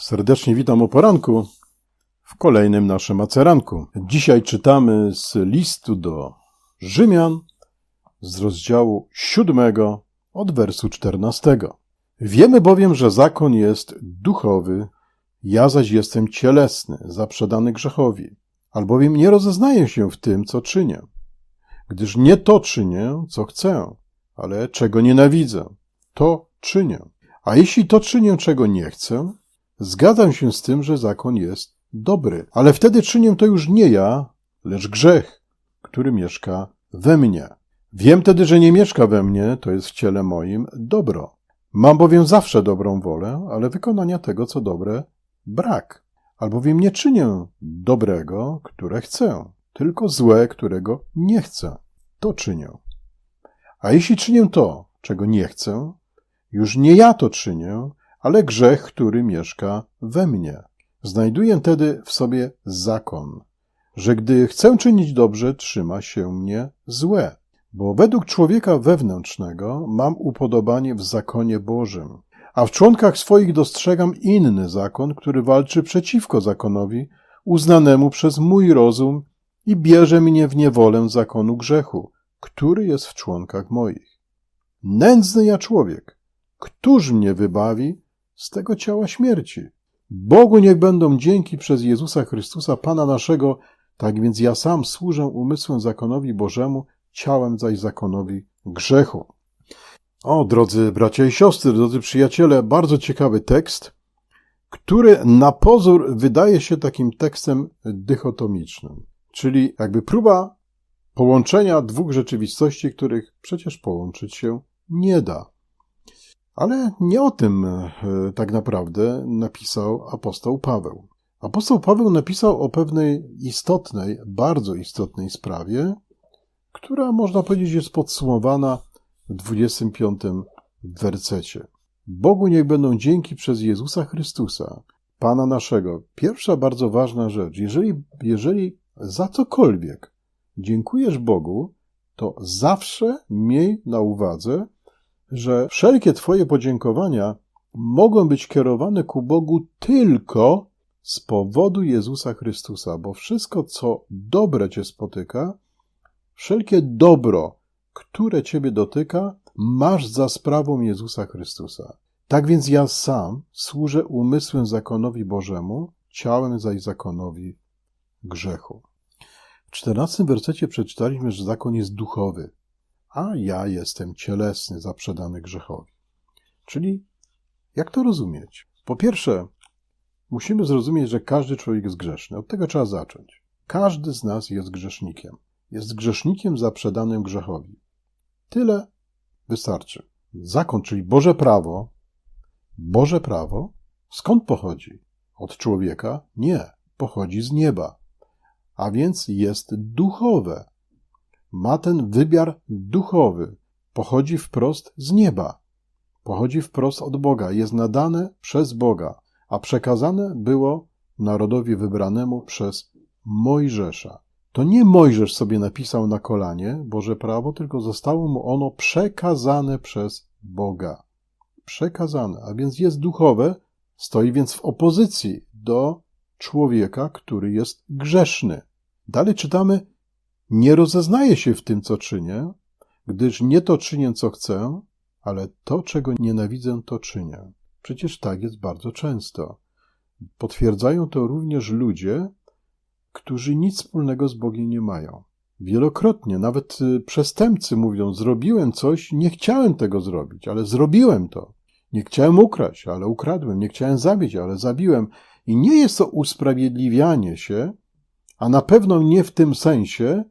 Serdecznie witam o poranku w kolejnym naszym aceranku. Dzisiaj czytamy z listu do Rzymian z rozdziału 7 od wersu 14. Wiemy bowiem, że zakon jest duchowy, ja zaś jestem cielesny, zaprzedany grzechowi, albowiem nie rozeznaję się w tym, co czynię, gdyż nie to czynię, co chcę, ale czego nienawidzę, to czynię. A jeśli to czynię, czego nie chcę, Zgadzam się z tym, że zakon jest dobry, ale wtedy czynię to już nie ja, lecz grzech, który mieszka we mnie. Wiem tedy, że nie mieszka we mnie, to jest w ciele moim, dobro. Mam bowiem zawsze dobrą wolę, ale wykonania tego, co dobre, brak. Albowiem nie czynię dobrego, które chcę, tylko złe, którego nie chcę. To czynię. A jeśli czynię to, czego nie chcę, już nie ja to czynię, ale grzech, który mieszka we mnie. Znajduję tedy w sobie zakon, że gdy chcę czynić dobrze, trzyma się mnie złe. Bo według człowieka wewnętrznego mam upodobanie w zakonie Bożym, a w członkach swoich dostrzegam inny zakon, który walczy przeciwko zakonowi, uznanemu przez mój rozum i bierze mnie w niewolę zakonu grzechu, który jest w członkach moich. Nędzny ja człowiek, któż mnie wybawi z tego ciała śmierci. Bogu niech będą dzięki przez Jezusa Chrystusa, Pana naszego, tak więc ja sam służę umysłem zakonowi Bożemu, ciałem zaś zakonowi grzechu. O, drodzy bracia i siostry, drodzy przyjaciele, bardzo ciekawy tekst, który na pozór wydaje się takim tekstem dychotomicznym, czyli jakby próba połączenia dwóch rzeczywistości, których przecież połączyć się nie da. Ale nie o tym e, tak naprawdę napisał apostoł Paweł. Apostoł Paweł napisał o pewnej istotnej, bardzo istotnej sprawie, która można powiedzieć jest podsumowana w 25 wersecie. Bogu niech będą dzięki przez Jezusa Chrystusa, Pana naszego. Pierwsza bardzo ważna rzecz. Jeżeli, jeżeli za cokolwiek dziękujesz Bogu, to zawsze miej na uwadze, że wszelkie Twoje podziękowania mogą być kierowane ku Bogu tylko z powodu Jezusa Chrystusa, bo wszystko, co dobre Cię spotyka, wszelkie dobro, które Ciebie dotyka, masz za sprawą Jezusa Chrystusa. Tak więc ja sam służę umysłem zakonowi Bożemu, ciałem zaś zakonowi grzechu. W czternastym wersecie przeczytaliśmy, że zakon jest duchowy a ja jestem cielesny, zaprzedany grzechowi. Czyli jak to rozumieć? Po pierwsze, musimy zrozumieć, że każdy człowiek jest grzeszny. Od tego trzeba zacząć. Każdy z nas jest grzesznikiem. Jest grzesznikiem zaprzedanym grzechowi. Tyle wystarczy. Zakon, czyli Boże prawo, Boże prawo, skąd pochodzi? Od człowieka? Nie, pochodzi z nieba. A więc jest duchowe ma ten wymiar duchowy, pochodzi wprost z nieba, pochodzi wprost od Boga, jest nadane przez Boga, a przekazane było narodowi wybranemu przez Mojżesza. To nie Mojżesz sobie napisał na kolanie Boże prawo, tylko zostało mu ono przekazane przez Boga. Przekazane, a więc jest duchowe, stoi więc w opozycji do człowieka, który jest grzeszny. Dalej czytamy, nie rozeznaję się w tym, co czynię, gdyż nie to czynię, co chcę, ale to, czego nienawidzę, to czynię. Przecież tak jest bardzo często. Potwierdzają to również ludzie, którzy nic wspólnego z Bogiem nie mają. Wielokrotnie, nawet y, przestępcy mówią: Zrobiłem coś, nie chciałem tego zrobić, ale zrobiłem to. Nie chciałem ukraść, ale ukradłem. Nie chciałem zabić, ale zabiłem. I nie jest to usprawiedliwianie się, a na pewno nie w tym sensie,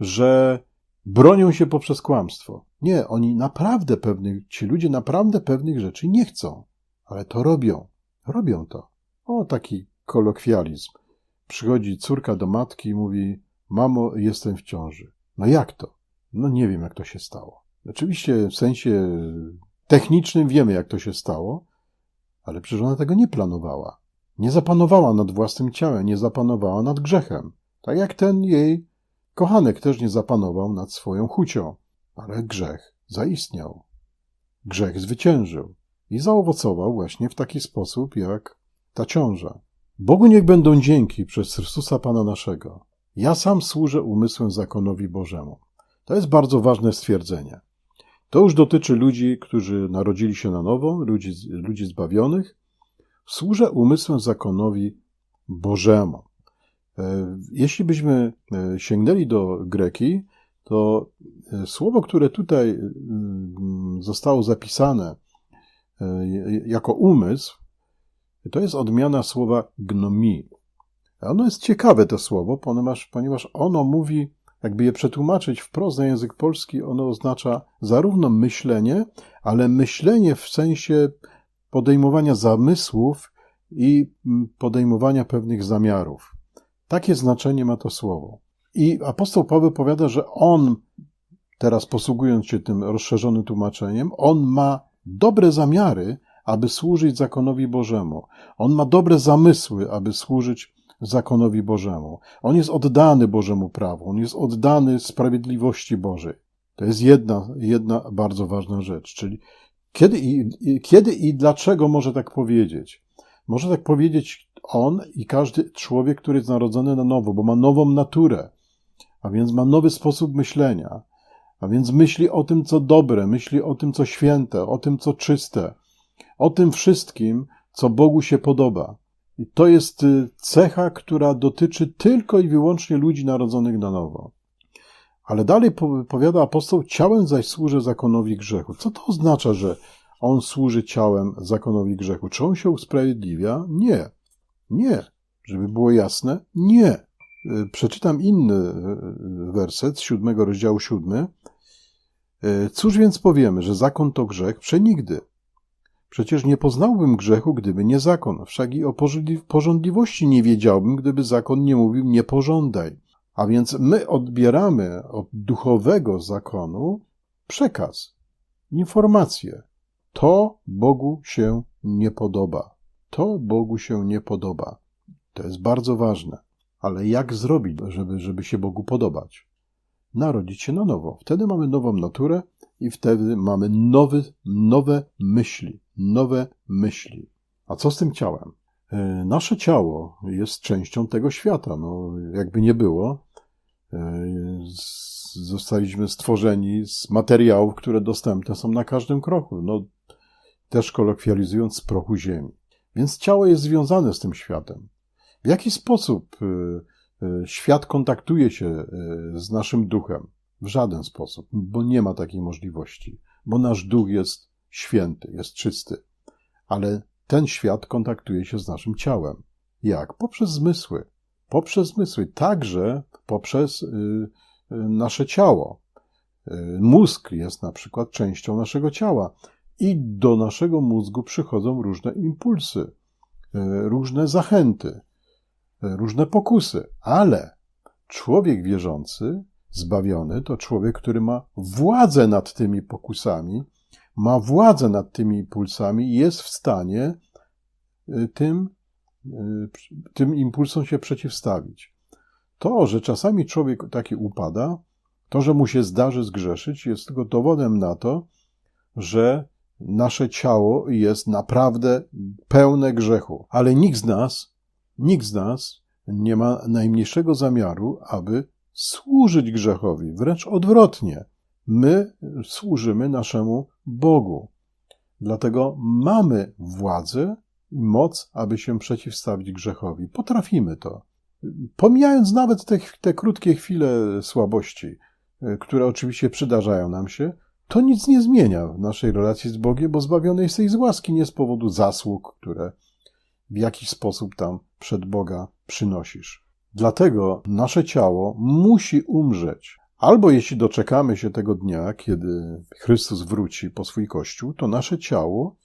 że bronią się poprzez kłamstwo. Nie, oni naprawdę pewnych, ci ludzie naprawdę pewnych rzeczy nie chcą, ale to robią. Robią to. O, taki kolokwializm. Przychodzi córka do matki i mówi: Mamo, jestem w ciąży. No jak to? No nie wiem, jak to się stało. Oczywiście w sensie technicznym wiemy, jak to się stało, ale przecież ona tego nie planowała. Nie zapanowała nad własnym ciałem, nie zapanowała nad grzechem. Tak jak ten jej Kochanek też nie zapanował nad swoją chucią, ale grzech zaistniał. Grzech zwyciężył i zaowocował właśnie w taki sposób, jak ta ciąża. Bogu niech będą dzięki przez Chrystusa Pana naszego. Ja sam służę umysłem zakonowi Bożemu. To jest bardzo ważne stwierdzenie. To już dotyczy ludzi, którzy narodzili się na nowo, ludzi, ludzi zbawionych. Służę umysłem zakonowi Bożemu. E, jeśli byśmy e, sięgnęli do greki, to e, słowo, które tutaj zostało zapisane jako umysł, to jest odmiana słowa gnomi. Ono jest ciekawe, to słowo, ponieważ, ponieważ ono mówi, jakby je przetłumaczyć wprost na język polski, ono oznacza zarówno myślenie, ale myślenie w sensie podejmowania zamysłów i podejmowania pewnych zamiarów. Takie znaczenie ma to słowo. I apostoł Paweł powiada, że on, teraz posługując się tym rozszerzonym tłumaczeniem, on ma dobre zamiary, aby służyć zakonowi Bożemu. On ma dobre zamysły, aby służyć zakonowi Bożemu. On jest oddany Bożemu prawu, on jest oddany sprawiedliwości Bożej. To jest jedna, jedna bardzo ważna rzecz, czyli kiedy i, kiedy i dlaczego może tak powiedzieć? Może tak powiedzieć on i każdy człowiek, który jest narodzony na nowo, bo ma nową naturę, a więc ma nowy sposób myślenia, a więc myśli o tym, co dobre, myśli o tym, co święte, o tym, co czyste, o tym wszystkim, co Bogu się podoba. I to jest y, cecha, która dotyczy tylko i wyłącznie ludzi narodzonych na nowo. Ale dalej powiada apostoł, ciałem zaś służy zakonowi grzechu. Co to oznacza, że on służy ciałem zakonowi grzechu? Czy on się usprawiedliwia? Nie. Nie. Żeby było jasne, nie. Y, przeczytam inny y, werset z siódmego rozdziału siódmy. Cóż więc powiemy, że zakon to grzech? Przenigdy. Przecież nie poznałbym grzechu, gdyby nie zakon, wszak i o porządliwości nie wiedziałbym, gdyby zakon nie mówił nie pożądaj. A więc my odbieramy od duchowego zakonu przekaz, informację. To Bogu się nie podoba. To Bogu się nie podoba. To jest bardzo ważne. Ale jak zrobić, żeby, żeby się Bogu podobać? Narodzić się na nowo. Wtedy mamy nową naturę i wtedy mamy nowy, nowe myśli nowe myśli. A co z tym ciałem? E, nasze ciało jest częścią tego świata. No, jakby nie było, e, zostaliśmy stworzeni z materiałów, które dostępne są na każdym kroku. No, też kolokwializując z prochu ziemi. Więc ciało jest związane z tym światem. W jaki sposób e, świat kontaktuje się z naszym duchem? W żaden sposób, bo nie ma takiej możliwości, bo nasz duch jest święty, jest czysty. Ale ten świat kontaktuje się z naszym ciałem. Jak? Poprzez zmysły. Poprzez zmysły, także poprzez y, y, nasze ciało. Y, mózg jest na przykład częścią naszego ciała i do naszego mózgu przychodzą różne impulsy, y, różne zachęty, y, różne pokusy, ale człowiek wierzący, zbawiony, to człowiek, który ma władzę nad tymi pokusami, ma władzę nad tymi impulsami i jest w stanie y, tym, tym impulsom się przeciwstawić. To, że czasami człowiek taki upada, to, że mu się zdarzy zgrzeszyć, jest tylko dowodem na to, że nasze ciało jest naprawdę pełne grzechu. Ale nikt z nas, nikt z nas nie ma najmniejszego zamiaru, aby służyć grzechowi. Wręcz odwrotnie. My służymy naszemu Bogu. Dlatego mamy władzę i moc, aby się przeciwstawić grzechowi. Potrafimy to. Pomijając nawet te, te krótkie chwile słabości, które oczywiście przydarzają nam się, to nic nie zmienia w naszej relacji z Bogiem, bo zbawiony jesteś z łaski, nie z powodu zasług, które w jakiś sposób tam przed Boga przynosisz. Dlatego nasze ciało musi umrzeć, Albo jeśli doczekamy się tego dnia, kiedy Chrystus wróci po swój Kościół, to nasze ciało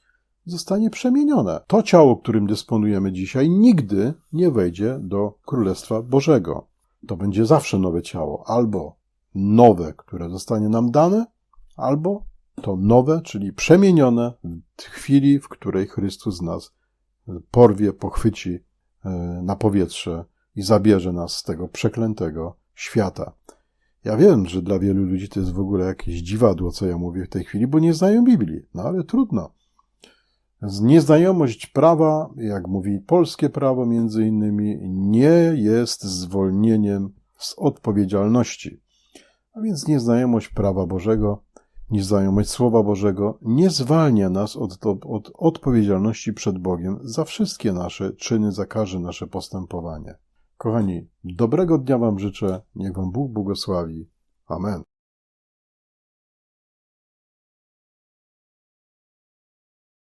zostanie przemienione. To ciało, którym dysponujemy dzisiaj, nigdy nie wejdzie do Królestwa Bożego. To będzie zawsze nowe ciało, albo nowe, które zostanie nam dane, albo to nowe, czyli przemienione w chwili, w której Chrystus nas porwie, pochwyci e, na powietrze i zabierze nas z tego przeklętego świata. Ja wiem, że dla wielu ludzi to jest w ogóle jakieś dziwadło, co ja mówię w tej chwili, bo nie znają Biblii. No ale trudno. Nieznajomość prawa, jak mówi polskie prawo między innymi, nie jest zwolnieniem z odpowiedzialności. A więc nieznajomość prawa Bożego, nieznajomość Słowa Bożego nie zwalnia nas od, od odpowiedzialności przed Bogiem za wszystkie nasze czyny, za każde nasze postępowanie. Kochani, dobrego dnia Wam życzę, niech Wam Bóg błogosławi. Amen.